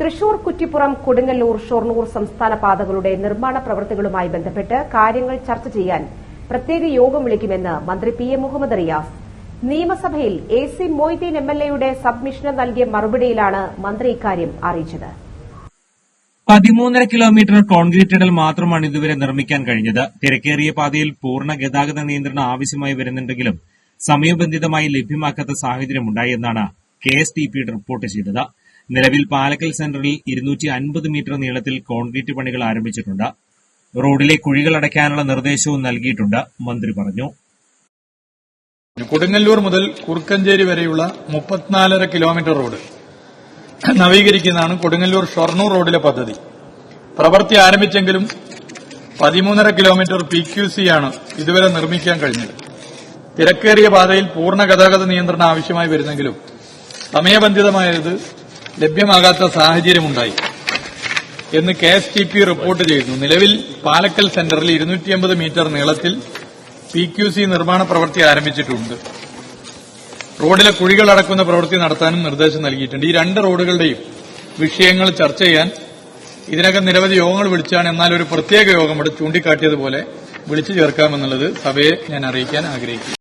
തൃശൂർ കുറ്റിപ്പുറം കൊടുങ്ങല്ലൂർ ഷൊർണൂർ സംസ്ഥാന പാതകളുടെ നിർമ്മാണ പ്രവൃത്തികളുമായി ബന്ധപ്പെട്ട് കാര്യങ്ങൾ ചർച്ച ചെയ്യാൻ പ്രത്യേക യോഗം വിളിക്കുമെന്ന് മന്ത്രി പി എ മുഹമ്മദ് റിയാസ്. നിയമസഭയിൽ എ സി മൊയ്തീൻ എംഎൽഎയുടെ സബ്മിഷന് നൽകിയ മറുപടിയിലാണ് മന്ത്രി ഇക്കാര്യം അറിയിച്ചത്. പതിമൂന്നര കിലോമീറ്റർ കോൺക്രീറ്റ് ഇടൽ മാത്രമാണ് ഇതുവരെ നിർമ്മിക്കാൻ കഴിഞ്ഞത്. തിരക്കേറിയ പാതയിൽ പൂർണ ഗതാഗത നിയന്ത്രണം ആവശ്യമായി വരുന്നുണ്ടെങ്കിലും സമയബന്ധിതമായി ലഭ്യമാക്കാത്ത സാഹചര്യമുണ്ടായി എന്നാണ് K S T P report ചെയ്തത്. നിലവിൽ പാലക്കൽ സെന്ററിൽ ഇരുന്നൂറ്റി അൻപത് മീറ്റർ നീളത്തിൽ കോൺക്രീറ്റ് പണികൾ ആരംഭിച്ചിട്ടുണ്ട്. റോഡിലെ കുഴികൾ അടയ്ക്കാനുള്ള നിർദ്ദേശവും നൽകിയിട്ടുണ്ട്. മന്ത്രി പറഞ്ഞു. കൊടുങ്ങല്ലൂർ മുതൽ കുറുക്കഞ്ചേരി വരെയുള്ള മുപ്പത്തിനാലര കിലോമീറ്റർ റോഡ് നവീകരിക്കുന്നതാണ് കൊടുങ്ങല്ലൂർ ഷൊർണൂർ റോഡിലെ പദ്ധതി. പ്രവൃത്തി ആരംഭിച്ചെങ്കിലും പതിമൂന്നര കിലോമീറ്റർ പി ക്യു സി ആണ് ഇതുവരെ നിർമ്മിക്കാൻ കഴിഞ്ഞത്. തിരക്കേറിയ പാതയിൽ പൂർണ ഗതാഗത നിയന്ത്രണം ആവശ്യമായി വരുന്നെങ്കിലും സമയബന്ധിതമായത് ലഭ്യമാകാത്ത സാഹചര്യമുണ്ടായി. എന്ന് K S T P report ചെയ്യുന്നു. നിലവിൽ പാലക്കൽ സെന്ററിൽ ഇരുന്നൂറ്റിയമ്പത് മീറ്റർ നീളത്തിൽ പി ക്യു സി നിർമ്മാണ പ്രവൃത്തി ആരംഭിച്ചിട്ടുണ്ട്. റോഡിലെ കുഴികൾ അടക്കുന്ന പ്രവൃത്തി നടത്താനും നിർദ്ദേശം നൽകിയിട്ടുണ്ട്. ഈ രണ്ട് റോഡുകളുടെയും വിഷയങ്ങൾ ചർച്ച ചെയ്യാൻ ഇതിനകം നിരവധി യോഗങ്ങൾ വിളിച്ചാണ് എന്നാൽ ഒരു പ്രത്യേക യോഗം ഇവിടെ ചൂണ്ടിക്കാട്ടിയതുപോലെ വിളിച്ചു ചേർക്കാമെന്നുള്ളത് സഭയെ ഞാൻ അറിയിക്കാൻ ആഗ്രഹിക്കുന്നു.